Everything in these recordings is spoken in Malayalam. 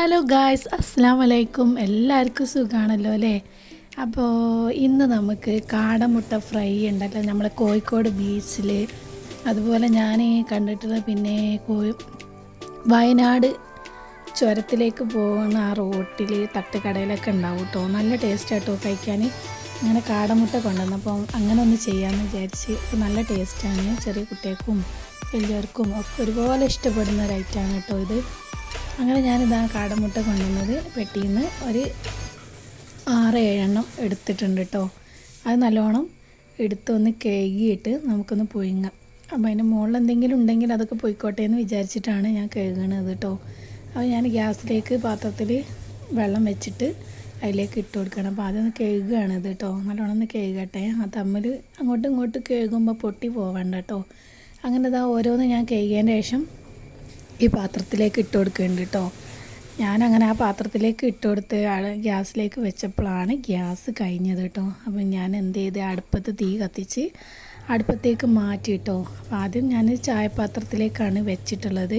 ഹലോ ഗായ്സ് അസ്സാം വലൈക്കും എല്ലാവർക്കും സുഖമാണല്ലോ അല്ലേ? അപ്പോൾ ഇന്ന് നമുക്ക് കാടമുട്ട ഫ്രൈ ഉണ്ടല്ലോ. നമ്മളെ കോഴിക്കോട് ബീച്ചിൽ അതുപോലെ ഞാൻ കണ്ടിട്ടുള്ള പിന്നെ കോഴി വയനാട് ചുരത്തിലേക്ക് പോകുന്ന ആ റോട്ടിൽ തട്ടുകടയിലൊക്കെ ഉണ്ടാവും കേട്ടോ നല്ല ടേസ്റ്റ് ആട്ടോ കഴിക്കാൻ അങ്ങനെ കാടമുട്ട കൊണ്ടുവന്നപ്പം അങ്ങനെ ഒന്ന് ചെയ്യാമെന്ന് വിചാരിച്ച് നല്ല ടേസ്റ്റാണ് ചെറിയ കുട്ടികൾക്കും വലിയവർക്കും ഒക്കെ ഒരുപോലെ ഇഷ്ടപ്പെടുന്ന ഒരു ഐറ്റമാണ് കേട്ടോ ഇത്. അങ്ങനെ ഞാനിതാ കാടമുട്ട കൊണ്ടുവന്നത് പെട്ടിയിൽ നിന്ന് ഒരു ആറ് ഏഴെണ്ണം എടുത്തിട്ടുണ്ട് കേട്ടോ അത് നല്ലോണം എടുത്തൊന്ന് കഴുകിയിട്ട് നമുക്കൊന്ന് പുഴുങ്ങാം. അപ്പോൾ അതിന്റെ മുകളിൽ എന്തെങ്കിലും ഉണ്ടെങ്കിൽ അതൊക്കെ പോയിക്കോട്ടെ എന്ന് വിചാരിച്ചിട്ടാണ് ഞാൻ കഴുകണത് കേട്ടോ അപ്പോൾ ഞാൻ ഗ്യാസിലേക്ക് പാത്രത്തിൽ വെള്ളം വെച്ചിട്ട് അതിലേക്ക് ഇട്ട് കൊടുക്കണം. അപ്പോൾ അതൊന്ന് കഴുകുകയാണ് ഇത് കേട്ടോ നല്ലോണം ഒന്ന് കഴുകട്ടെ. ആ തമ്മിൽ അങ്ങോട്ടും ഇങ്ങോട്ടും കഴുകുമ്പോൾ പൊട്ടി പോവണ്ട കേട്ടോ അങ്ങനെ ഇതാ ഓരോന്ന് ഞാൻ കഴുകിയതിന്റെ ശേഷം ഈ പാത്രത്തിലേക്ക് ഇട്ട് കൊടുക്കുന്നുണ്ട് കേട്ടോ ഞാനങ്ങനെ ആ പാത്രത്തിലേക്ക് ഇട്ട് കൊടുത്ത് ഗ്യാസിലേക്ക് വെച്ചപ്പോഴാണ് ഗ്യാസ് കഴിഞ്ഞത് കേട്ടോ അപ്പം ഞാൻ എന്ത് ചെയ്ത് അടുപ്പത്ത് തീ കത്തിച്ച് അടുപ്പത്തേക്ക് മാറ്റി കേട്ടോ അപ്പം ആദ്യം ഞാൻ ചായപാത്രത്തിലേക്കാണ് വെച്ചിട്ടുള്ളത്.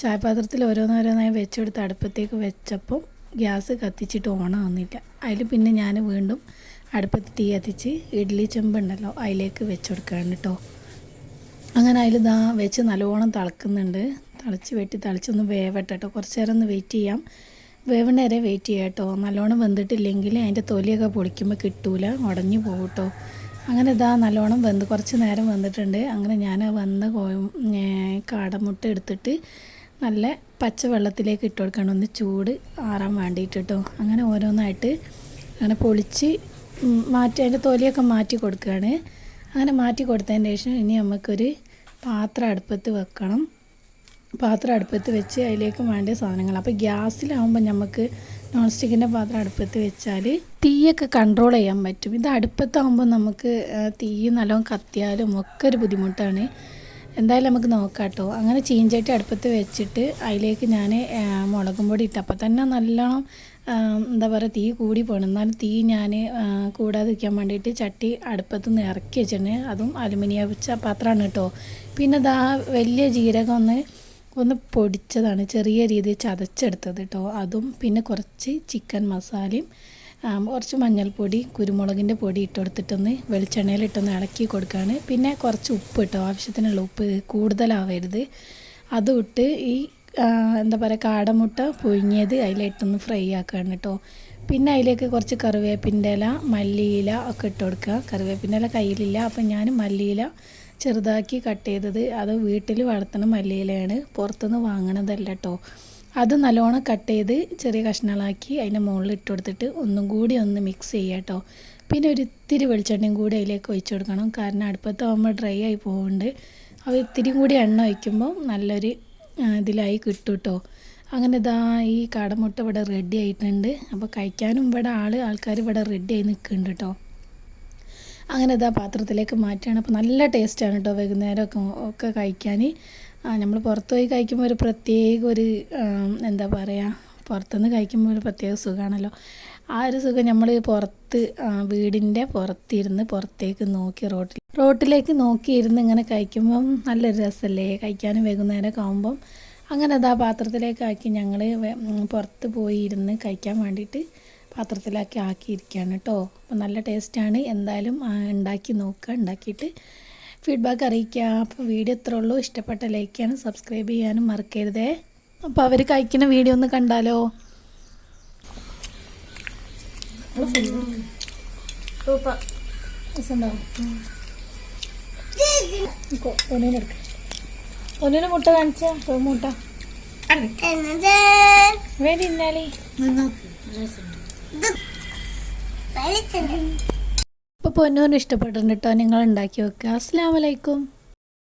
ചായപാത്രത്തിൽ ഓരോന്നോരോന്നായി വെച്ചെടുത്ത് അടുപ്പത്തേക്ക് വെച്ചപ്പോൾ ഗ്യാസ് കത്തിച്ചിട്ട് ഓണാവുന്നില്ല. അതിൽ പിന്നെ ഞാൻ വീണ്ടും അടുപ്പത്ത് തീ കത്തിച്ച് ഇഡ്ഡലി ചെമ്പുണ്ടല്ലോ അതിലേക്ക് വെച്ച് കൊടുക്കുകയാണ് കേട്ടോ അങ്ങനെ അതിൽ ദാ വെച്ച് നല്ലോണം തിളക്കുന്നുണ്ട്. തിളച്ച് വെട്ടി തിളച്ചൊന്ന് വേവട്ടെ കേട്ടോ കുറച്ച് നേരം ഒന്ന് വെയിറ്റ് ചെയ്യാം. വേവണ വരെ വെയിറ്റ് ചെയ്യാം കേട്ടോ നല്ലോണം വെന്തിട്ടില്ലെങ്കിൽ അതിന്റെ തൊലിയൊക്കെ പൊളിക്കുമ്പോൾ കിട്ടൂല. ഉടഞ്ഞു പോകും കേട്ടോ അങ്ങനെ ഇതാ നല്ലോണം വെന്ത് കുറച്ച് നേരം വെന്തിട്ടുണ്ട്. അങ്ങനെ ഞാൻ വന്ന കാടമുട്ട എടുത്തിട്ട് നല്ല പച്ച വെള്ളത്തിലേക്ക് ഇട്ട് കൊടുക്കണം. ഒന്ന് ചൂട് ആറാൻ വേണ്ടിയിട്ട് കേട്ടോ അങ്ങനെ ഓരോന്നായിട്ട് അങ്ങനെ പൊളിച്ച് മാറ്റി അതിന്റെ തൊലിയൊക്കെ മാറ്റി കൊടുക്കുകയാണ് അങ്ങനെ മാറ്റി കൊടുത്തതിന് ശേഷം ഇനി നമുക്കൊരു പാത്രം അടുപ്പത്ത് വെക്കണം. പാത്രം അടുപ്പത്ത് വെച്ച് അതിലേക്ക് വേണ്ട സാധനങ്ങൾ. അപ്പോൾ ഗ്യാസിലാവുമ്പോൾ നമുക്ക് നോൺ സ്റ്റിക്കിന്റെ പാത്രം അടുപ്പത്ത് വെച്ചാൽ തീയൊക്കെ കൺട്രോൾ ചെയ്യാൻ പറ്റും. ഇത് അടുപ്പത്താകുമ്പോൾ നമുക്ക് തീ നല്ലോണം കത്തിയാലും ഒക്കെ ഒരു ബുദ്ധിമുട്ടാണ്. എന്തായാലും നമുക്ക് നോക്കാം കേട്ടോ അങ്ങനെ ചീഞ്ചട്ടി അടുപ്പത്ത് വെച്ചിട്ട് അതിലേക്ക് ഞാൻ മുളകും പൊടി ഇട്ട്. അപ്പോൾ തന്നെ നല്ലോണം എന്താ പറയുക തീ കൂടി പോകണം എന്നാലും തീ ഞാൻ കൂടാതിരിക്കാൻ വേണ്ടിയിട്ട് ചട്ടി അടുപ്പത്ത് നിന്ന് ഇറക്കി വെച്ചിട്ടുണ്ട്. അതും അലുമിനിയം പാത്രമാണ് കേട്ടോ പിന്നെ ദാ വലിയ ജീരകം ഒന്ന് ഒന്ന് പൊടിച്ചതാണ്. ചെറിയ രീതിയിൽ ചതച്ചെടുത്തത് കേട്ടോ അതും പിന്നെ കുറച്ച് ചിക്കൻ മസാലയും കുറച്ച് മഞ്ഞൾപ്പൊടി കുരുമുളകിന്റെ പൊടി ഇട്ട് കൊടുത്തിട്ടൊന്ന് വെളിച്ചെണ്ണയിലിട്ടൊന്ന് ഇളക്കി കൊടുക്കുകയാണ് പിന്നെ കുറച്ച് ഉപ്പ് കേട്ടോ ആവശ്യത്തിനുള്ള ഉപ്പ് കൂടുതലാവരുത്. അതും ഇട്ട് ഈ എന്താ പറയുക കാടമുട്ട പുഴുങ്ങിയത് അതിലിട്ടൊന്ന് ഫ്രൈ ആക്കുകയാണ് കേട്ടോ പിന്നെ അതിലേക്ക് കുറച്ച് കറിവേപ്പിന്റെ ഇല മല്ലിയില ഒക്കെ ഇട്ട് കൊടുക്കുക കറിവേപ്പിന്റെ ഇല കയ്യിലില്ല. അപ്പം ഞാൻ മല്ലിയില ചെറുതാക്കി കട്ട് ചെയ്തത്. അത് വീട്ടിൽ വളർത്തുന്ന മല്ലിയിലയാണ്. പുറത്തുനിന്ന് വാങ്ങണതല്ല കേട്ടോ അത് നല്ലോണം കട്ട് ചെയ്ത് ചെറിയ കഷ്ണങ്ങളാക്കി അതിന്റെ മുകളിൽ ഇട്ട് കൊടുത്തിട്ട് ഒന്നും കൂടി ഒന്ന് മിക്സ് ചെയ്യുക കേട്ടോ പിന്നെ ഒരു ഇത്തിരി വെളിച്ചെണ്ണയും കൂടി അതിലേക്ക് ഒഴിച്ച് കൊടുക്കണം. കാരണം അടുപ്പത്താകുമ്പോൾ ഡ്രൈ ആയി പോകുന്നുണ്ട് അപ്പോൾ ഇത്തിരി കൂടി എണ്ണ ഒഴിക്കുമ്പോൾ നല്ലൊരു ഇതിലായി കിട്ടും കേട്ടോ അങ്ങനെ ഇതാ ഈ കാടമുട്ട ഇവിടെ റെഡി ആയിട്ടുണ്ട്. അപ്പോൾ കഴിക്കാനും ഇവിടെ ആൾ ആൾക്കാർ ഇവിടെ റെഡി ആയി നിൽക്കുന്നുണ്ട് കേട്ടോ. അങ്ങനെ ഇതാ പാത്രത്തിലേക്ക് മാറ്റുകയാണ്. അപ്പോൾ നല്ല ടേസ്റ്റാണ് കേട്ടോ വൈകുന്നേരമൊക്കെ ഒക്കെ കഴിക്കാൻ. നമ്മൾ പുറത്ത് പോയി കഴിക്കുമ്പോൾ ഒരു പ്രത്യേക ഒരു എന്താ പറയുക പുറത്തുനിന്ന് കഴിക്കുമ്പോൾ ഒരു പ്രത്യേക സുഖമാണല്ലോ. ആ ഒരു സുഖം നമ്മൾ പുറത്ത് വീടിന്റെ പുറത്തിരുന്ന് പുറത്തേക്ക് നോക്കി റോട്ടിൽ റോട്ടിലേക്ക് നോക്കിയിരുന്ന് ഇങ്ങനെ കഴിക്കുമ്പം നല്ലൊരു രസമല്ലേ? കഴിക്കാനും വൈകുന്നേരമൊക്കെ ആകുമ്പം അങ്ങനെ അതാ പാത്രത്തിലേക്ക് ആക്കി ഞങ്ങൾ പുറത്ത് പോയി ഇരുന്ന് കഴിക്കാൻ വേണ്ടിയിട്ട് പാത്രത്തിലാക്കി ആക്കിയിരിക്കുകയാണ് കേട്ടോ. അപ്പോൾ നല്ല ടേസ്റ്റാണ്. എന്തായാലും ഉണ്ടാക്കി നോക്കുക. ഉണ്ടാക്കിയിട്ട് ഫീഡ്ബാക്ക് അറിയിക്കുക. അപ്പോൾ വീഡിയോ ഇത്രേ ഉള്ളൂ. ഇഷ്ടപ്പെട്ട ലൈക്ക് ചെയ്യാനും സബ്സ്ക്രൈബ് ചെയ്യാനും മറക്കരുതേ. അപ്പോൾ അവർ കഴിക്കുന്ന വീഡിയോ ഒന്ന് കണ്ടാലോ? ഒന്നിനെ മുട്ട കാണിച്ചോ? മുട്ട. വേണ്ടി ഇന്നാലേ അപ്പോൾ പൊന്നൂന് ഇഷ്ടപ്പെട്ടിട്ടുണ്ട് കേട്ടോ നിങ്ങൾ ഉണ്ടാക്കി വെക്കുക അസ്സാം വലൈക്കും